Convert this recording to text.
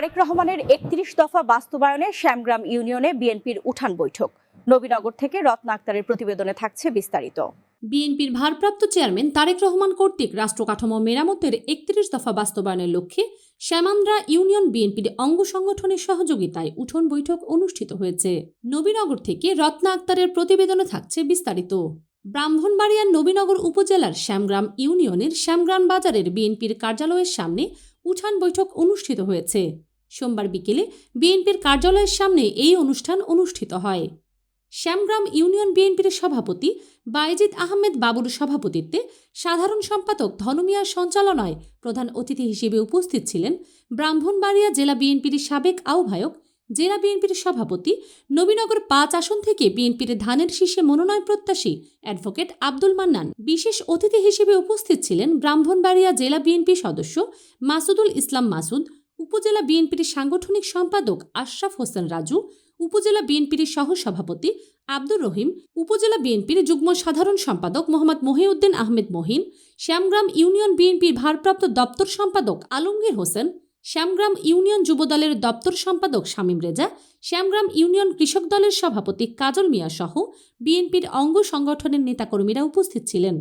তারেক রহমানের একত্রিশ দফা বাস্তবায়নে শ্যামগ্রাম ইউনিয়নে বিএনপির উঠান বৈঠক। নবীনগর থেকে রত্না আক্তারের প্রতিবেদনে থাকছে বিস্তারিত। বিএনপির ভারপ্রাপ্ত চেয়ারম্যান তারেক রহমান কর্তৃক রাষ্ট্র কাঠামো মেরামতের একত্রিশ দফা বাস্তবায়নের লক্ষ্যে শ্যামান্দ্রা ইউনিয়ন বিএনপির অঙ্গ সংগঠনের সহযোগিতায় উঠোন বৈঠক অনুষ্ঠিত হয়েছে। নবীনগর থেকে রত্না আক্তারের প্রতিবেদনে থাকছে বিস্তারিত। ব্রাহ্মণবাড়িয়ার নবীনগর উপজেলার শ্যামগ্রাম ইউনিয়নের শ্যামগ্রাম বাজারের বিএনপির কার্যালয়ের সামনে উঠান বৈঠক অনুষ্ঠিত হয়েছে। সোমবার বিকেলে বিএনপির কার্যালয়ের সামনে এই অনুষ্ঠান অনুষ্ঠিত হয়। শ্যামগ্রাম ইউনিয়ন বিএনপির সভাপতি বায়েজিদ আহমেদ বাবুর সভাপতিত্বে সাধারণ সম্পাদক ধনমিয়ার সঞ্চালনায় প্রধান অতিথি হিসেবে উপস্থিত ছিলেন ব্রাহ্মণবাড়িয়া জেলা বিএনপির সাবেক আহ্বায়ক, জেলা বিএনপির সভাপতি, নবীনগর পাঁচ আসন থেকে বিএনপির ধানের শীর্ষে মনোনয়ন প্রত্যাশী অ্যাডভোকেট আব্দুল মান্নান। বিশেষ অতিথি হিসেবে উপস্থিত ছিলেন ব্রাহ্মণবাড়িয়া জেলা বিএনপি সদস্য মাসুদুল ইসলাম মাসুদ উপজেলা বিএনপির সাংগঠনিক সম্পাদক আশরাফ হোসেন রাজু, উপজেলা বিএনপির সহ সভাপতি আব্দুর রহিম, উপজেলা বিএনপির যুগ্ম সাধারণ সম্পাদক মোহাম্মদ মহিউদ্দিন আহমেদ মহিন, শ্যামগ্রাম ইউনিয়ন বিএনপির ভারপ্রাপ্ত দপ্তর সম্পাদক আলমগীর হোসেন, শ্যামগ্রাম ইউনিয়ন যুবদলের দপ্তর সম্পাদক শামীম রেজা, শ্যামগ্রাম ইউনিয়ন কৃষক দলের সভাপতি কাজল মিয়া সহ বিএনপির অঙ্গ সংগঠনের নেতাকর্মীরা উপস্থিত ছিলেন।